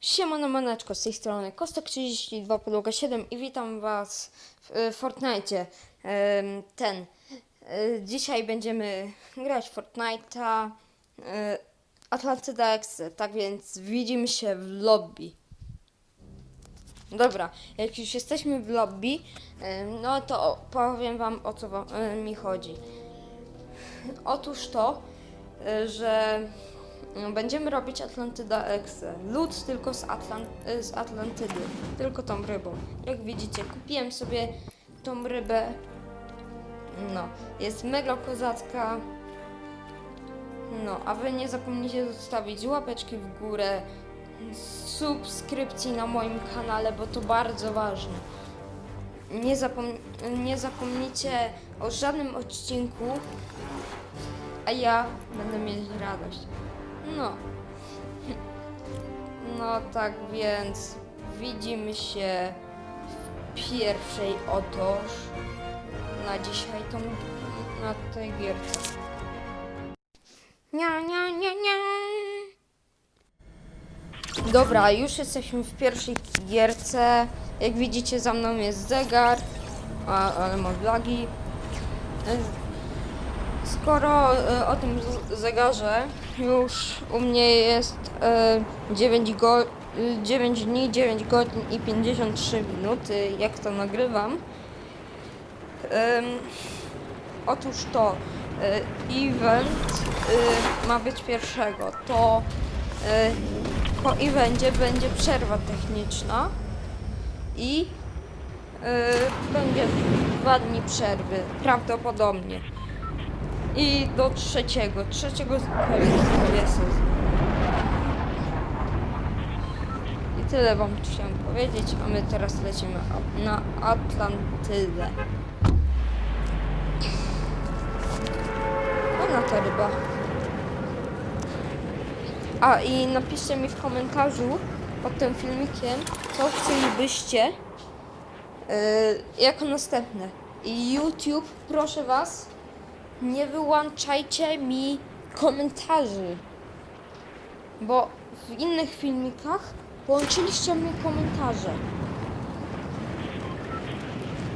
Siemano maneczko, z tej strony Kostek32 podłoga 7 i witam was w y, Fortnite. Ten. y, Dzisiaj będziemy grać Fortnite'a y, Atlantyda X, tak więc widzimy się w lobby. Dobra, jak już jesteśmy w lobby, no to powiem wam o co y, mi chodzi. Otóż to, y, że y, będziemy robić Atlantyda X. Lód tylko z, Atlan y, z Atlantydy, tylko tą rybą. Jak widzicie, kupiłem sobie tą rybę. No, jest mega kozacka. No, a wy nie zapomnijcie zostawić łapeczki w górę, subskrypcji na moim kanale, bo to bardzo ważne. Nie, zapom nie zapomnijcie o żadnym odcinku, a ja będę mieć radość. No. No tak więc widzimy się w pierwszej otoż na dzisiaj tą, na tej gierce. Nia, nia, nia, nia. Dobra, już jesteśmy w pierwszej gierce. Jak widzicie za mną jest zegar, a, ale mam lagi. Skoro e, o tym zegarze już u mnie jest e, 9, go, e, 9 dni, 9 godzin i 53 minuty, jak to nagrywam. Otóż to e, event ma być pierwszego. To po evencie będzie przerwa techniczna i e, będzie dwa dni przerwy, prawdopodobnie. I do trzeciego. Trzeciego sezon. I tyle wam chciałem powiedzieć, a my teraz lecimy na Atlantydę. Fajna ta ryba. A i napiszcie mi w komentarzu pod tym filmikiem, co chcielibyście yy, jako następne. I YouTube, proszę was, nie wyłączajcie mi komentarzy. Bo w innych filmikach połączyliście mi komentarze.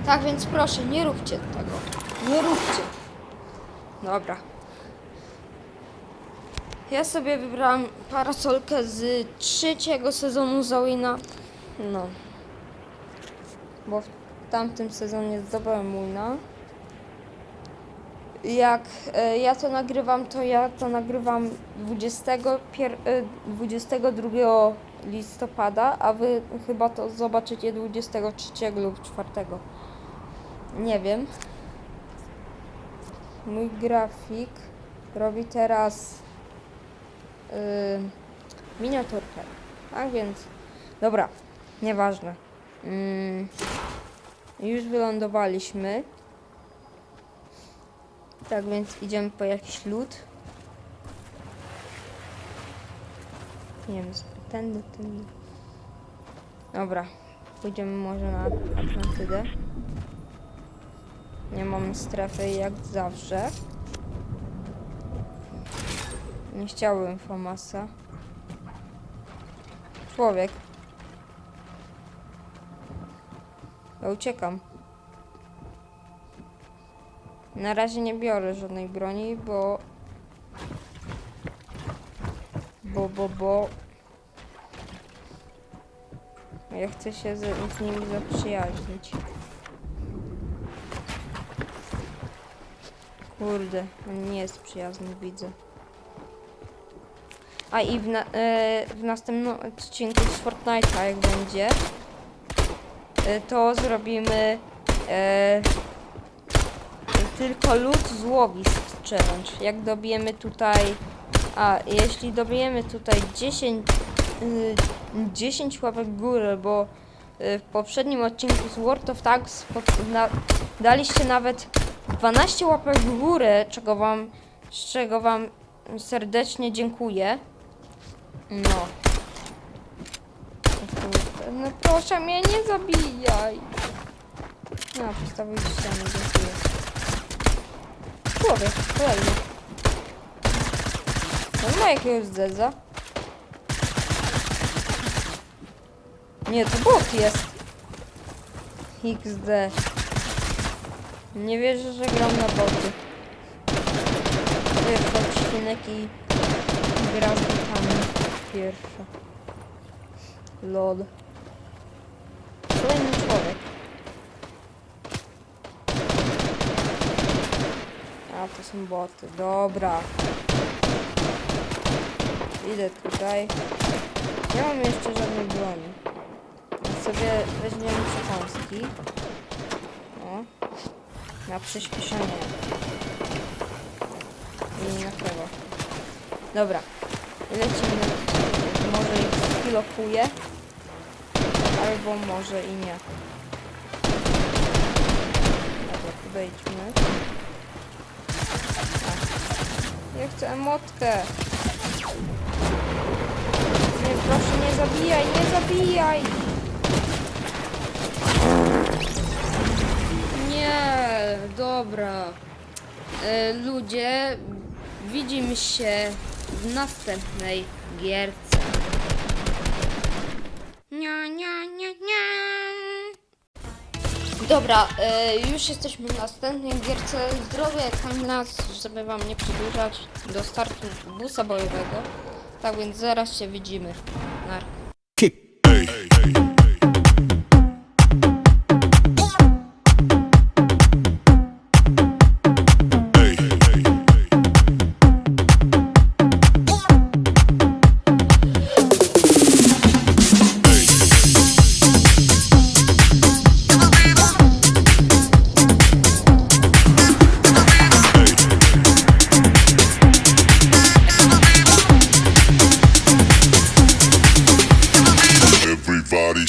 Tak więc proszę, nie róbcie tego. Nie róbcie. Dobra. Ja sobie wybrałam parasolkę z trzeciego sezonu Zawina. No. Bo w tamtym sezonie zdobyłem Wina jak e, ja to nagrywam, to ja to nagrywam 21, e, 22 listopada, a wy chyba to zobaczycie 23 lub 4. Nie wiem. Mój grafik robi teraz yy, miniaturkę. Tak więc, dobra, nieważne. Mm, już wylądowaliśmy. Tak więc idziemy po jakiś lód. Nie wiem, tędy, tędy. Dobra, pójdziemy może na Atlantydę. Nie mamy strefy jak zawsze. Nie chciałbym Famasa. Człowiek. Ja uciekam. Na razie nie biorę żadnej broni, bo... Bo, bo, bo... Ja chcę się z, z nimi zaprzyjaźnić. Kurde, on nie jest przyjazny, widzę. A i w, na, e, w następnym odcinku z Fortnite'a, jak będzie, e, to zrobimy e, tylko lód złowisk challenge. Jak dobijemy tutaj... A, jeśli dobijemy tutaj 10, y, 10 łapek górę, bo w poprzednim odcinku z World of Tanks na, daliście nawet 12 łapek w górę, czego wam, z czego wam serdecznie dziękuję. No. No proszę mnie nie zabijaj. No, postawił ścianę, dziękuję. Człowiek, kolejny. On ma jakiegoś zedza. Nie, to bot jest. XD. Nie wierzę, że gram na boty. Pierwszy odcinek i gram z botami. Pierwsza. Lol. Kolejny człowiek. A, to są boty. Dobra. Idę tutaj. Nie mam jeszcze żadnej broni. Więc sobie weźmiemy przekąski. O. Na przyspieszenie. I na prawo. Dobra. Lecimy. Może ich. Albo może i nie. Dobra, podejdźmy. A. Ja chcę emotkę. Nie, proszę, nie zabijaj, nie zabijaj! Nie, dobra. E, ludzie, widzimy się w następnej gierce. Dobra, e, już jesteśmy w następnej gierce. Zdrowie timelapse, żeby wam nie przedłużać do startu busa bojowego. Tak więc zaraz się widzimy.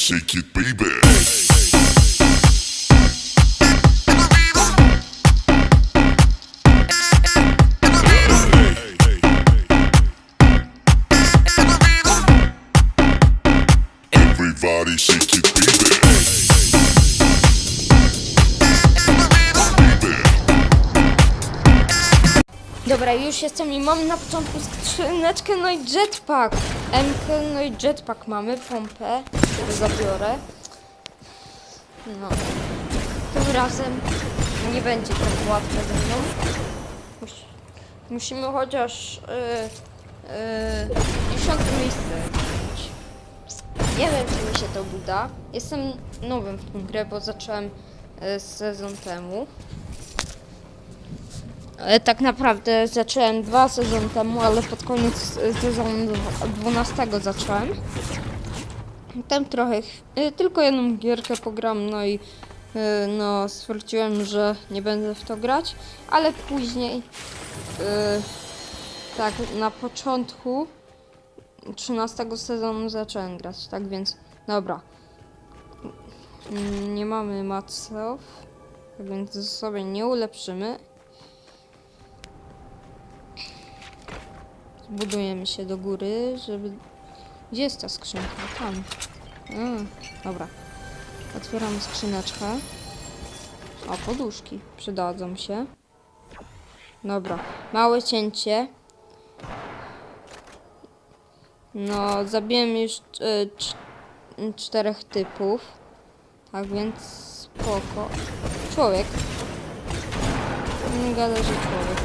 Shake it, baby. Everybody shake it, baby. Dobra, już jestem i mam na początku skrzyneczkę, no i jetpack. MK, no i jetpack mamy, pompę, który zabiorę. No. Tym razem nie będzie tak łatwe ze mną. Musi, musimy chociaż yy, yy, dziesiąte miejsce. Nie wiem, czy mi się to uda. Jestem nowym w tym grę, bo zacząłem yy, sezon temu. Tak naprawdę zacząłem dwa sezony temu, ale pod koniec e, sezonu dw- 12 zacząłem. Tam trochę, ch- e, tylko jedną gierkę pogram, no i e, no stwierdziłem, że nie będę w to grać, ale później e, tak na początku 13 sezonu zacząłem grać, tak więc dobra. Mm, Nie mamy maców, tak więc sobie nie ulepszymy. Budujemy się do góry, żeby... Gdzie jest ta skrzynka? Tam. A, dobra. Otwieramy skrzyneczkę. O, poduszki. Przydadzą się. Dobra. Małe cięcie. No, zabiłem już cz- czterech typów. Tak więc spoko. Człowiek. Nie gada, że człowiek.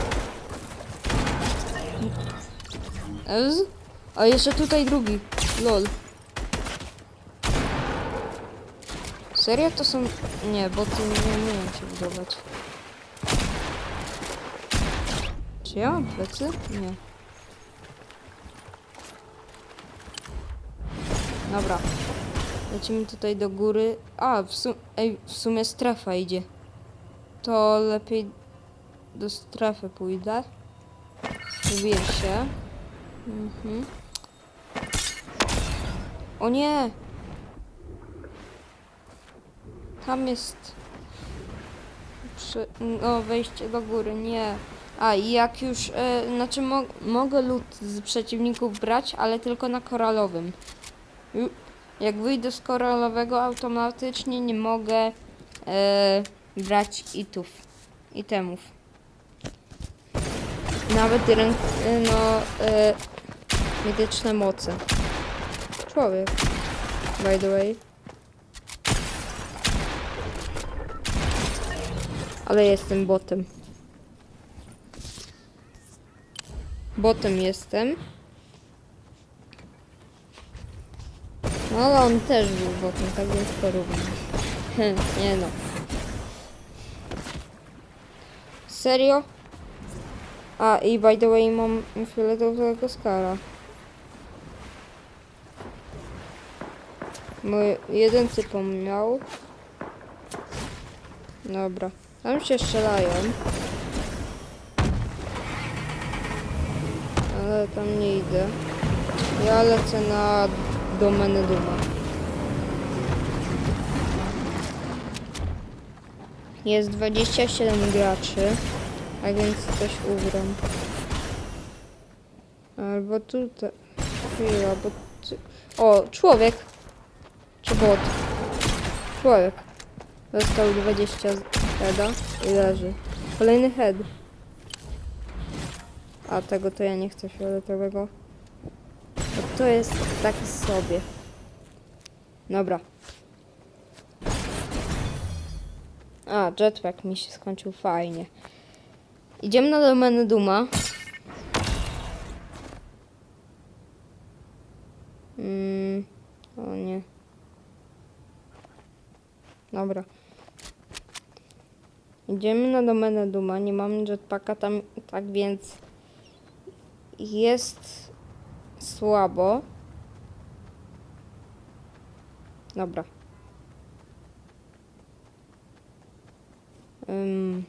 Ez? A jeszcze tutaj drugi. Lol. Serio to są... Nie, boty nie umieją się budować. Czy ja mam plecy? Nie. Dobra. Lecimy tutaj do góry. A, w, su Ej, w sumie strefa idzie. To lepiej do strefy pójdę. Wybiję się. Mhm. O nie! Tam jest. Przy... No, wejście do góry, nie. A i jak już. E, znaczy, mo mogę lód z przeciwników brać, ale tylko na koralowym. Jak wyjdę z koralowego, automatycznie nie mogę e, brać itów, itemów. Nawet ręk, e, no, e, mityczne moce. Człowiek, by the way. Ale jestem botem. Botem jestem. No ale on też był botem, tak więc porównuj. Nie no. Serio? A i by the way mam fioletowego skara. Mój jeden typom miał. Dobra. Tam się strzelają. Ale tam nie idę. Ja lecę na domenę Duma. Jest 27 graczy, a więc coś ugram. Albo tutaj. Chwila, bo... Ty... O, człowiek! Czy bot? Człowiek. Dostał 20 heada i leży. Kolejny head. A tego to ja nie chcę fioletowego. Bo to jest taki sobie. Dobra. A, jetpack mi się skończył fajnie. Idziemy na domenę Duma. Mm, o nie. Dobra. Idziemy na domenę Duma. Nie mamy jetpacka tam, tak więc jest słabo. Dobra. Ym,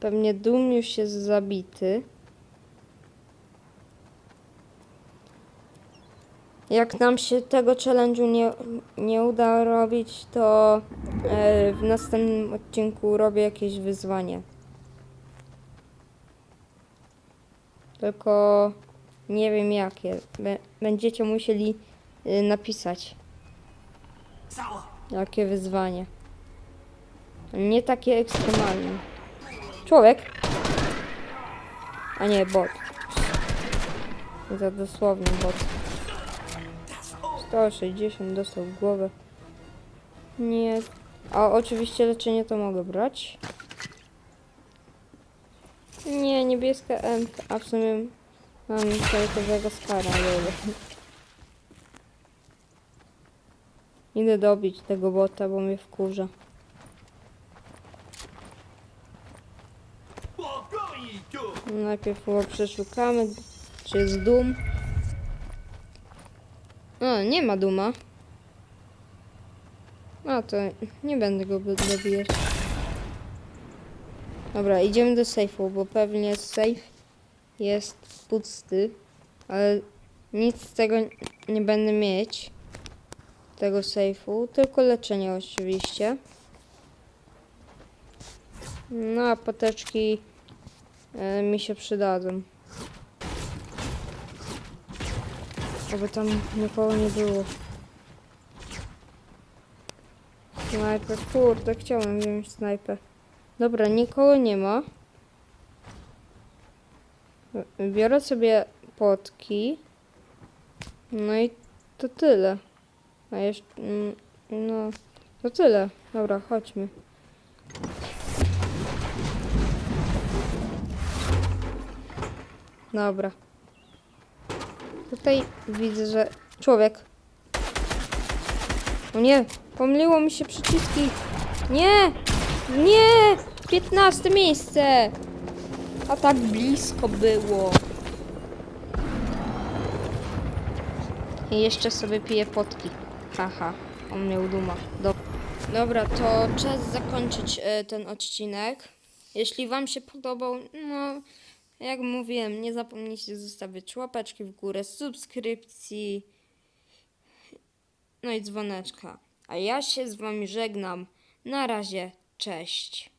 pewnie Dum już jest zabity. Jak nam się tego challenge'u nie, nie uda robić, to e, w następnym odcinku robię jakieś wyzwanie. Tylko nie wiem jakie. Bę- Będziecie musieli y, napisać. Jakie wyzwanie. Nie takie ekstremalne. Człowiek. A nie, bot. Za dosłownie bot. 160 dostał w głowę. Nie. A oczywiście leczenie to mogę brać. Nie, niebieska M, a w sumie mam fioletowego skara, ale... Idę dobić tego bota, bo mnie wkurza. Najpierw chyba przeszukamy, czy jest dum. O, nie ma duma. A, to nie będę go dobijać. Dobra, idziemy do sejfu, bo pewnie safe jest pusty, ale nic z tego nie będę mieć. Tego sejfu, tylko leczenie oczywiście. No a poteczki e, mi się przydadzą. Oby tam nikogo nie było. Snajper, kurde, chciałem wziąć snajper. Dobra, nikogo nie ma. Biorę sobie potki. No i to tyle. A jeszcze, mm, no, to tyle. Dobra, chodźmy. Dobra. Tutaj widzę, że człowiek. O nie, pomyliło mi się przyciski. Nie, nie, 15 miejsce. A tak blisko było. I jeszcze sobie piję potki. Haha, on miał duma. Do... Dobra, to czas zakończyć e, ten odcinek. Jeśli Wam się podobał, no jak mówiłem, nie zapomnijcie zostawić łapeczki w górę, subskrypcji, no i dzwoneczka. A ja się z Wami żegnam. Na razie, cześć.